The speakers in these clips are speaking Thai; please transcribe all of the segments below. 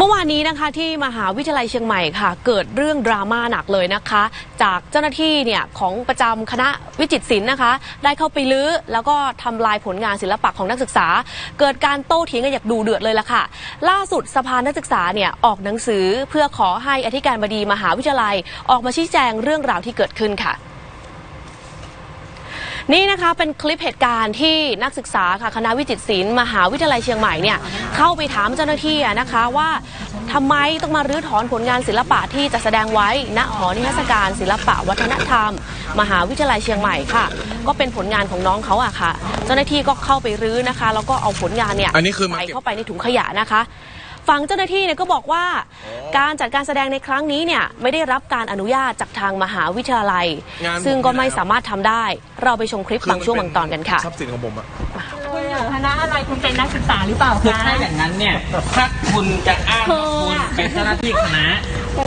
เมื่อวานนี้นะคะที่มหาวิทยาลัยเชียงใหม่ค่ะ เกิดเรื่องดราม่าหนักเลยนะคะ จากเจ้าหน้าที่เนี่ยของประจำคณะวิจิตรศิลป์นะคะ ได้เข้าไปลื้อแล้วก็ทำลายผลงานศิลปะของนักศึกษา เกิดการโต้เถียงกันอย่างดูเดือดเลยล่ะค่ะ ล่าสุดสภานักศึกษาเนี่ยออกหนังสือเพื่อขอให้อธิการบดีมหาวิทยาลัย ออกมาชี้แจงเรื่องราวที่เกิดขึ้นค่ะ นี่นะคะเป็นคลิปเหตุการณ์ที่นักศึกษาค่ะคณะวิจิตรศิลป์มหาวิทยาลัยเชียงใหม่เนี่ยเข้าไปถามเจ้าหน้าที่อะนะคะว่าทำไมต้องมารื้อถอนผลงานศิลปะที่จะแสดงไว้ณหอนิทรรศการศิลปะวัฒนธรรม มหาวิทยาลัยเชียงใหม่ค่ะ ก็เป็นผลงานของน้องเขาอะค่ะ เจ้าหน้าที่ก็เข้าไปรื้อนะคะ แล้วก็เอาผลงานเนี่ยอันนี้คือมาใส่เก็บเข้าไปในถุงขยะนะคะ ฝั่งเจ้าหน้าที่เนี่ยก็บอกว่า การจัดการแสดงในครั้งนี้เนี่ยไม่ได้รับการอนุญาตจากทางมหาวิทยาลัย งานผมซึ่งก็ไม่อยู่แล้วสามารถทำได้ เราไปชมคลิปบางช่วงบางตอนกันค่ะ ทรัพย์สินของผมอะ คุณอยู่คณะอะไรคุณเป็นนักศึกษาหรือเปล่าคือคะ ถ้าอย่างนั้นเนี่ยถ้าคุณจะอ้างว่าคุณเป็นเจ้าหน้าที่คณะ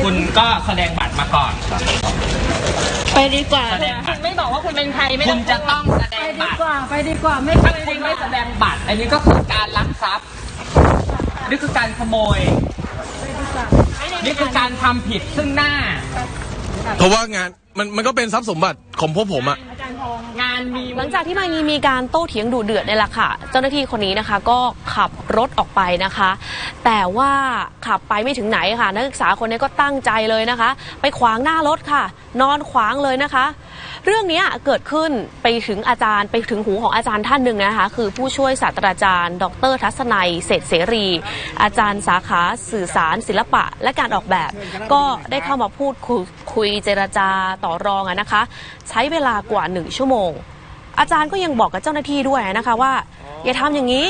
คุณก็แสดงบัตรมาก่อน ไปดีกว่าแสดงบัคุตณรไม่บอกว่าคุณเป็นใครไม่คุต้อณงจะต้องแสดไปงดีบัตรกว่าไปดีกว่าไม่ ถ้าไปคุดีณกไม่ว่าแสดงบัตร อันนี้ก็คือการลักทรัพย์ นี่คือการขโมย นี่คือการทำผิดซึ่งหน้า เพราะว่างานมันมันก็เป็นทรัพย์สมบัติของพวกผมอะงานมีหลังจากที่มันมีการโต้เถียงดุเดือดเนี่ยแหละค่ะ เจ้าหน้าที่คนนี้นะคะก็ขับรถออกไปนะคะ แต่ว่าขับไปไม่ถึงไหนค่ะ นักศึกษาคนนี้ก็ตั้งใจเลยนะคะ ไปขวางหน้ารถค่ะ นอนขวางเลยนะคะ เรื่องนี้เกิดขึ้นไปถึงอาจารย์ไปถึงหูของอาจารย์ท่านหนึ่งนะคะ คือผู้ช่วยศาสตราจารย์ ดรทัศนัยเศรษฐเสรี อาจารย์สาขาสื่อสาร ศิลปะ และการออกแบบ ก็ได้เข้ามาพูดคุยคยเจรจาต่อรองนะคะ ใช้เวลากว่าหนึ่งชั่วโมง อาจารย์ก็ยังบอกกับเจ้าหน้าที่ด้วยนะคะว่าอย่าทำอย่างนี้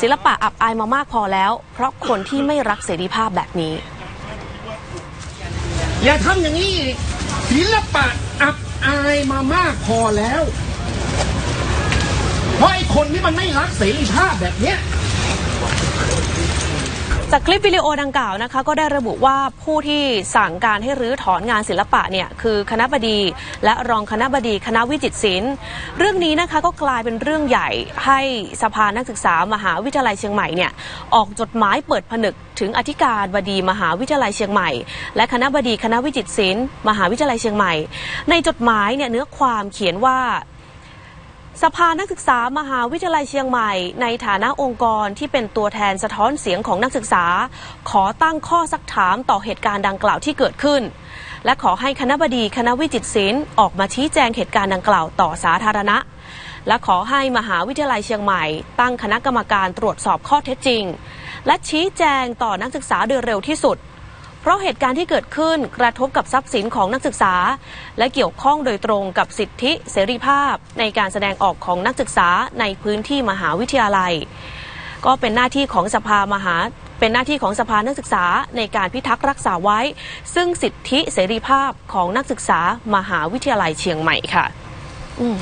ศิลปะอับอายมามากพอแล้ว เพราะคนที่ไม่รักเสรีภาพแบบนี้ อย่าทำอย่างนี้ศิลปะอับ อายมามากพอแล้ว เพราะไอ้คนนี้มันไม่รักเสรีภาพแบบเนี้ย จากคลิปวิดีโอดังกล่าวนะคะก็ได้ระบุว่าผู้ที่สั่งการให้รื้อถอนงานศิลปะเนี่ยคือคณะบดี และรองคณะบดีคณะวิจิตรศิลป์ เรื่องนี้นะคะก็กลายเป็นเรื่องใหญ่ให้สภานักศึกษามหาวิทยาลัยเชียงใหม่เนี่ยออกจดหมายเปิดผนึกถึงอธิการบดีมหาวิทยาลัยเชียงใหม่ และคณะบดีคณะวิจิตรศิลป์มหาวิทยาลัยเชียงใหม่ ในจดหมายเนี่ยเนื้อความเขียนว่า สภานักศึกษามหาวิทยาลัยเชียงใหม่ ในฐานะองค์กรที่เป็นตัวแทนสะท้อนเสียงของนักศึกษา ขอตั้งข้อสักถามต่อเหตุการณ์ดังกล่าวที่เกิดขึ้น และขอให้คณะบดีคณะวิจิตรศิลป์ออกมาชี้แจงเหตุการณ์ดังกล่าวต่อสาธารณะ และขอให้มหาวิทยาลัยเชียงใหม่ ตั้งคณะกรรมการตรวจสอบข้อเท็จจริง และชี้แจงต่อนักศึกษาโดยเร็วที่สุด เพราะเหตุการณ์ที่เกิดขึ้นกระทบกับทรัพย์สินของนักศึกษา และเกี่ยวข้องโดยตรงกับสิทธิเสรีภาพ ในการแสดงออกของนักศึกษาในพื้นที่มหาวิทยาลัย ก็เป็นหน้าที่ของสภามหาเป็นหน้าที่ของสภานักศึกษาในการพิทักษ์รักษาไว้ ซึ่งสิทธิเสรีภาพของนักศึกษามหาวิทยาลัยเชียงใหม่ค่ะ อืม